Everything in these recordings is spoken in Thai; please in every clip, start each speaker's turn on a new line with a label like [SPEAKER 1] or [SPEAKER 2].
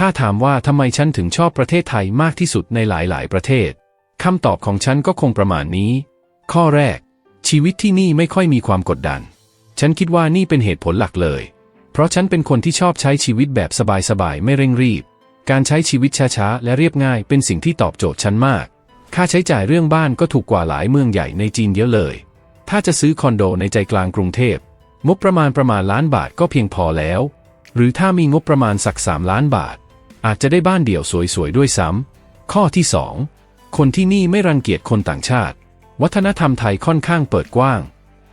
[SPEAKER 1] ถ้าถามว่าทำไมฉันถึงชอบประเทศไทยมากที่สุดในหลาย ๆ ประเทศคำตอบของฉันก็คงประมาณนี้ ข้อแรก ชีวิตที่นี่ไม่ค่อยมีความกดดัน ฉันคิดว่านี่เป็นเหตุผลหลักเลย เพราะฉันเป็นคนที่ชอบใช้ชีวิตแบบสบาย ๆ ไม่เร่งรีบ การใช้ชีวิตช้า ๆ และเรียบง่ายเป็นสิ่งที่ตอบโจทย์ฉันมาก ค่าใช้จ่ายเรื่องบ้านก็ถูกกว่าหลายเมืองใหญ่ในจีนเยอะเลย ถ้าจะซื้อคอนโดในใจกลางกรุงเทพงบประมาณประมาณล้านบาทก็เพียงพอแล้ว หรือถ้ามีงบประมาณสักสามล้านบาท อาจจะได้บ้านเดี่ยวสวยๆด้วยซ้ำ ข้อที่ 2 คนที่นี่ไม่รังเกียจคนต่างชาติ วัฒนธรรมไทยค่อนข้างเปิดกว้าง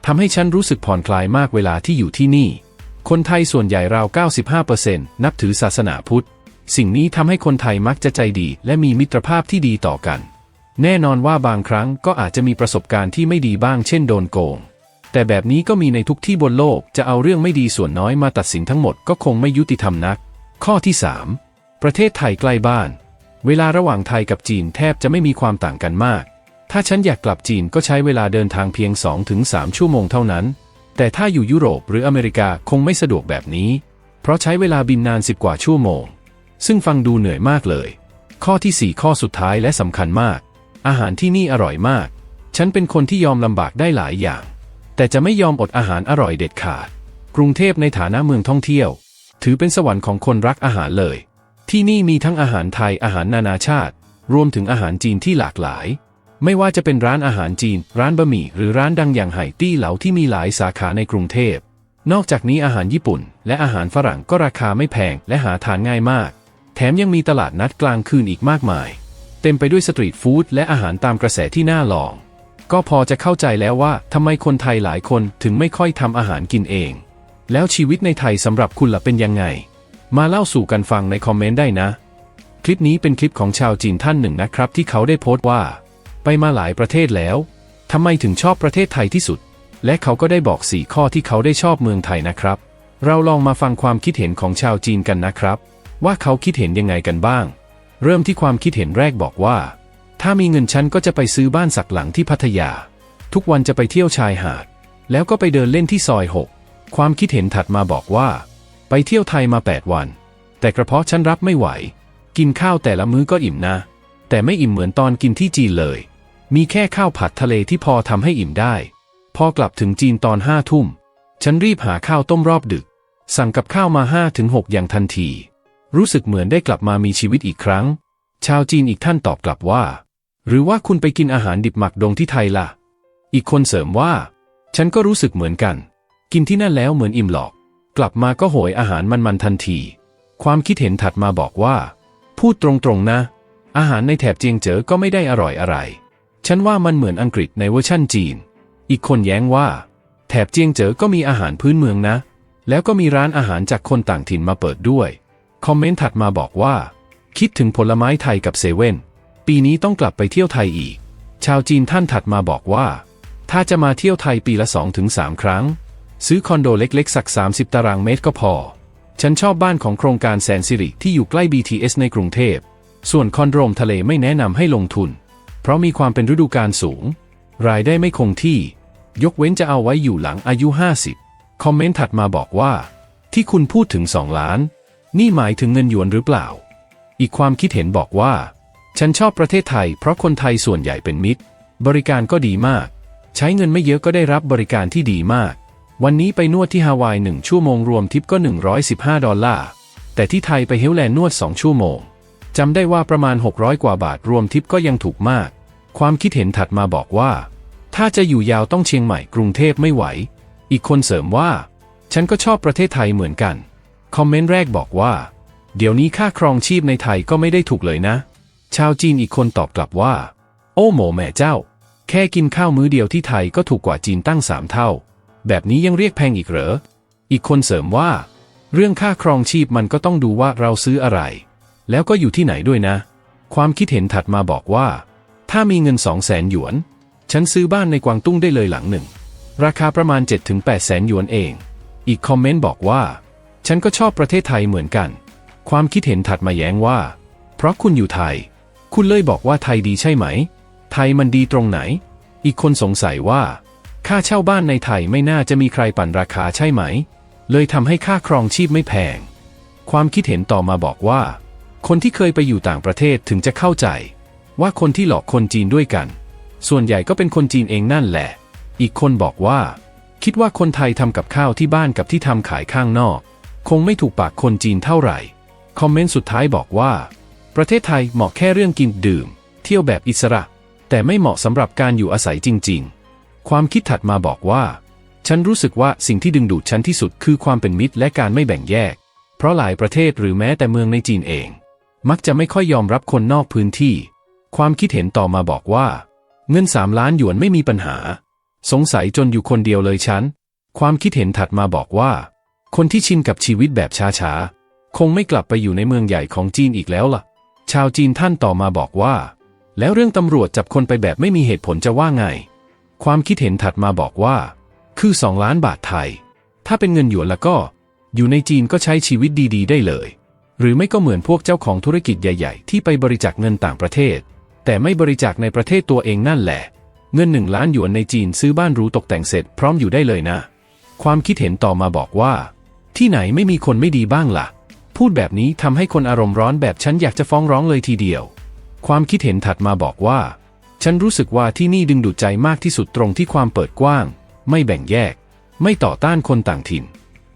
[SPEAKER 1] ทำให้ฉันรู้สึกผ่อนคลายมากเวลาที่อยู่ที่นี่ คนไทยส่วนใหญ่ราว 95%นับถือศาสนาพุทธ สิ่งนี้ทำให้คนไทยมักจะใจดี และมีมิตรภาพที่ดีต่อกัน แน่นอนว่าบางครั้งก็อาจจะมีประสบการณ์ที่ไม่ดีบ้างเช่นโดนโกง แต่แบบนี้ก็มีในทุกที่บนโลก จะเอาเรื่องไม่ดีส่วนน้อยมาตัดสินทั้งหมดก็คงไม่ยุติธรรมนัก ข้อที่ 3 ประเทศไทยใกล้บ้าน เวลาระหว่างไทยกับจีนแทบจะไม่มีความต่างกันมาก ถ้าฉันอยากกลับจีนก็ใช้เวลาเดินทางเพียง 2-3 ชั่วโมงเท่านั้น แต่ถ้าอยู่ยุโรปหรืออเมริกาคงไม่สะดวกแบบนี้ เพราะใช้เวลาบินนาน10กว่าชั่วโมง ซึ่งฟังดูเหนื่อยมากเลย ข้อที่ 4 ข้อสุดท้ายและสำคัญมาก อาหารที่นี่อร่อยมาก ฉันเป็นคนที่ยอมลำบากได้หลายอย่าง แต่จะไม่ยอมอดอาหารอร่อยเด็ดขาด กรุงเทพในฐานะเมืองท่องเที่ยว ถือเป็นสวรรค์ของคนรักอาหารเลย ที่นี่มีทั้งอาหารไทยอาหารนานาชาติ รวมถึงอาหารจีนที่หลากหลาย ไม่ว่าจะเป็นร้านอาหารจีน ร้านบะหมี่หรือร้านดังอย่างไหตี้เหลาที่มีหลายสาขาในกรุงเทพ นอกจากนี้อาหารญี่ปุ่น และอาหารฝรั่งก็ราคาไม่แพงและหาทานง่ายมาก แถมยังมีตลาดนัดกลางคืนอีกมากมาย เต็มไปด้วยสตรีทฟู้ดและอาหารตามกระแสที่น่าลอง ก็พอจะเข้าใจแล้วว่าทำไมคนไทยหลายคนถึงไม่ค่อยทำอาหารกินเอง แล้วชีวิตในไทยสำหรับคุณล่ะเป็นยังไง มาเล่าสู่กันฟังในคอมเมนต์ได้นะ คลิปนี้เป็นคลิปของชาวจีนท่านหนึ่งนะครับ ที่เขาได้โพสต์ว่า ไปมาหลายประเทศแล้วทำไมถึงชอบประเทศไทยที่สุด และเขาก็ได้บอกสี่ข้อที่เขาได้ชอบเมืองไทยนะครับ เราลองมาฟังความคิดเห็นของชาวจีนกันนะครับ ว่าเขาคิดเห็นยังไงกันบ้าง เริ่มที่ความคิดเห็นแรกบอกว่า ถ้ามีเงินฉันก็จะไปซื้อบ้านสักหลังที่พัทยา ทุกวันจะไปเที่ยวชายหาด แล้วก็ไปเดินเล่นที่ซอยหกความคิดเห็นถัดมาบอกว่า ไปเที่ยวไทยมา 8 วัน แต่กระเพาะฉันรับไม่ไหว กินข้าวแต่ละมื้อก็อิ่มนะ แต่ไม่อิ่มเหมือนตอนกินที่จีนเลย มีแค่ข้าวผัดทะเลที่พอทำให้อิ่มได้ พอกลับถึงจีนตอนห้าทุ่ม ฉันรีบหาข้าวต้มรอบดึก สั่งกับข้าวมาห้าถึงหกอย่างทันที รู้สึกเหมือนได้กลับมามีชีวิตอีกครั้ง ชาวจีนอีกท่านตอบกลับว่า หรือว่าคุณไปกินอาหารดิบหมักดงที่ไทยล่ะ อีกคนเสริมว่า ฉันก็รู้สึกเหมือนกัน กินที่นั่นแล้วเหมือนอิ่มหรอก กลับมาก็โหยอาหารมันๆทันที ความคิดเห็นถัดมาบอกว่า พูดตรงๆนะ อาหารในแถบเจียงเจ๋อก็ไม่ได้อร่อยอะไร ฉันว่ามันเหมือนอังกฤษในเวอร์ชั่นจีน อีกคนแย้งว่า แถบเจียงเจ๋อก็มีอาหารพื้นเมืองนะ แล้วก็มีร้านอาหารจากคนต่างถิ่นมาเปิดด้วย คอมเมนต์ถัดมาบอกว่า คิดถึงผลไม้ไทยกับเซเว่น ปีนี้ต้องกลับไปเที่ยวไทยอีก ชาวจีนท่านถัดมาบอกว่า ถ้าจะมาเที่ยวไทยปีละ 2-3 ครั้ง ซื้อคอนโดเล็กๆ สัก 30 ตารางเมตรก็พอ ฉันชอบบ้านของโครงการแสนสิริที่อยู่ใกล้ BTS ในกรุงเทพ ส่วนคอนโดมทะเลไม่แนะนำให้ลงทุน เพราะมีความเป็นฤดูกาลสูง รายได้ไม่คงที่ ยกเว้นจะเอาไว้อยู่หลังอายุ 50 คอมเมนต์ถัดมาบอกว่า ที่คุณพูดถึง 2 ล้าน นี่หมายถึงเงินหยวนหรือเปล่า อีกความคิดเห็นบอกว่า ฉันชอบประเทศไทย เพราะคนไทยส่วนใหญ่เป็นมิตร บริการก็ดีมาก ใช้เงินไม่เยอะก็ได้รับบริการที่ดีมาก วันนี้ไปนวดที่ฮาวายหนึ่งชั่วโมงรวมทิปก็ 115 ดอลลาร์ แต่ที่ไทยไปเฮลแลนด์นวด 2 ชั่วโมง จำได้ว่าประมาณ 600 กว่าบาทรวมทิปก็ยังถูกมาก ความคิดเห็นถัดมาบอกว่า ถ้าจะอยู่ยาวต้องเชียงใหม่กรุงเทพไม่ไหว อีกคนเสริมว่า ฉันก็ชอบประเทศไทยเหมือนกัน คอมเมนต์แรกบอกว่า เดี๋ยวนี้ค่าครองชีพในไทยก็ไม่ได้ถูกเลยนะ ชาวจีนอีกคนตอบกลับว่า โอ้โหแม่เจ้า แค่กินข้าวมื้อเดียวที่ไทยก็ถูกกว่าจีนตั้งสามเท่า แบบนี้ยังเรียกแพงอีกเหรอ อีกคนเสริมว่า เรื่องค่าครองชีพมันก็ต้องดูว่าเราซื้ออะไร แล้วก็อยู่ที่ไหนด้วยนะ ความคิดเห็นถัดมาบอกว่า ถ้ามีเงินสองแสนหยวน ฉันซื้อบ้านในกวางตุ้งได้เลยหลังหนึ่ง ราคาประมาณ 7-8แสนหยวนเอง อีกคอมเมนต์บอกว่า ฉันก็ชอบประเทศไทยเหมือนกัน ความคิดเห็นถัดมาแย้งว่า เพราะคุณอยู่ไทย คุณเลยบอกว่าไทยดีใช่ไหม ไทยมันดีตรงไหน อีกคนสงสัยว่า ค่าเช่าบ้านในไทยไม่น่าจะมีใครปั่นราคาใช่ไหม เลยทำให้ค่าครองชีพไม่แพง ความคิดเห็นต่อมาบอกว่า คนที่เคยไปอยู่ต่างประเทศถึงจะเข้าใจ ว่าคนที่หลอกคนจีนด้วยกัน ส่วนใหญ่ก็เป็นคนจีนเองนั่นแหละ อีกคนบอกว่า คิดว่าคนไทยทำกับข้าวที่บ้านกับที่ทำขายข้างนอก คงไม่ถูกปากคนจีนเท่าไหร่ คอมเมนต์สุดท้ายบอกว่า ประเทศไทยเหมาะแค่เรื่องกินดื่ม เที่ยวแบบอิสระ แต่ไม่เหมาะสำหรับการอยู่อาศัยจริง ๆ ความคิดถัดมาบอกว่า ฉันรู้สึกว่าสิ่งที่ดึงดูดฉันที่สุดคือความเป็นมิตรและการไม่แบ่งแยก เพราะหลายประเทศหรือแม้แต่เมืองในจีนเอง มักจะไม่ค่อยยอมรับคนนอกพื้นที่ ความคิดเห็นต่อมาบอกว่า เงินสามล้านหยวนไม่มีปัญหา สงสัยจนอยู่คนเดียวเลยฉัน ความคิดเห็นถัดมาบอกว่า คนที่ชินกับชีวิตแบบช้าๆ คงไม่กลับไปอยู่ในเมืองใหญ่ของจีนอีกแล้วล่ะ ชาวจีนท่านต่อมาบอกว่า แล้วเรื่องตำรวจจับคนไปแบบไม่มีเหตุผลจะว่าไง ความคิดเห็นถัดมาบอกว่า คือสองล้านบาทไทย ถ้าเป็นเงินหยวนแล้วก็ อยู่ในจีนก็ใช้ชีวิตดีๆ ได้เลย หรือไม่ก็เหมือนพวกเจ้าของธุรกิจใหญ่ ๆ ที่ไปบริจาคเงินต่างประเทศ แต่ไม่บริจาคในประเทศตัวเองนั่นแหละ เงินหนึ่งล้านหยวนในจีนซื้อบ้านรูตกแต่งเสร็จพร้อมอยู่ได้เลยนะ ความคิดเห็นต่อมาบอกว่า ที่ไหนไม่มีคนไม่ดีบ้างล่ะ พูดแบบนี้ทำให้คนอารมณ์ร้อนแบบฉันอยากจะฟ้องร้องเลยทีเดียว ความคิดเห็นถัดมาบอกว่า ฉันรู้สึกว่าที่นี่ดึงดูดใจมากที่สุดตรงที่ความเปิดกว้าง ไม่แบ่งแยก ไม่ต่อต้านคนต่างถิ่น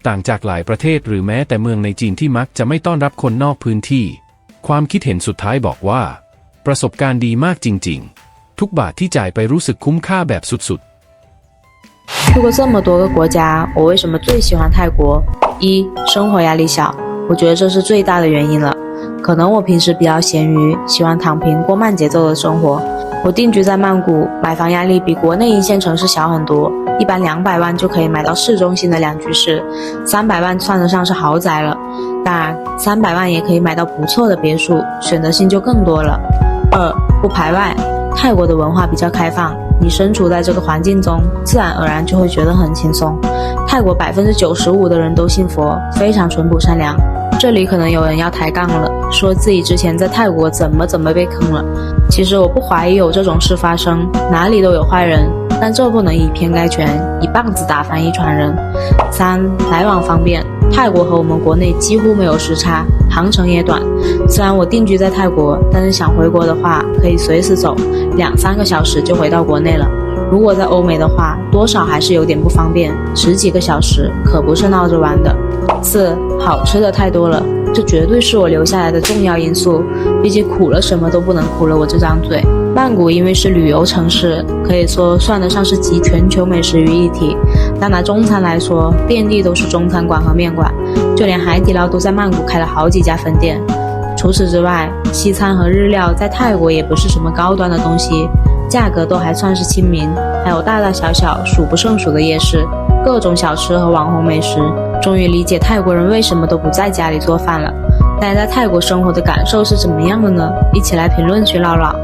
[SPEAKER 1] ต่างจากหลายประเทศหรือแม้แต่เมืองในจีนที่มักจะไม่ต้อนรับคนนอกพื้นที่ ความคิดเห็นสุดท้ายบอกว่า ประสบการณ์ดีมากจริง ๆ ทุกบาทที่จ่ายไปรู้สึกคุ้มค่าแบบสุดๆ
[SPEAKER 2] 去过这么多个国家，我为什么最喜欢泰国？一、生活压力小，我觉得这是最大的原因了。可能我平时比较闲鱼，喜欢躺平过慢节奏的生活。 我定居在曼谷，买房压力比国内一线城市小很多，一般两百万就可以买到市中心的两居室，三百万算得上是豪宅了。当然，三百万也可以买到不错的别墅，选择性就更多了。二、不排外，泰国的文化比较开放，你身处在这个环境中，自然而然就会觉得很轻松。泰国百分之九十五的人都信佛，非常淳朴善良。这里可能有人要抬杠了，说自己之前在泰国怎么怎么被坑了。其实我不怀疑有这种事发生，哪里都有坏人，但这不能以偏概全，一棒子打翻一船人。三、来往方便，泰国和我们国内几乎没有时差，航程也短。虽然我定居在泰国，但是想回国的话，可以随时走，两三个小时就回到国内了。如果在欧美的话，多少还是有点不方便，十几个小时可不是闹着玩的。四，好吃的太多了，这绝对是我留下来的重要因素。毕竟苦了什么都不能苦了我这张嘴。曼谷因为是旅游城市，可以说算得上是集全球美食于一体。单拿中餐来说，遍地都是中餐馆和面馆，就连海底捞都在曼谷开了好几家分店。除此之外，西餐和日料在泰国也不是什么高端的东西，价格都还算是亲民，还有大大小小数不胜数的夜市，各种小吃和网红美食。终于理解泰国人为什么都不在家里做饭了。大家在泰国生活的感受是怎么样的呢？一起来评论区唠唠。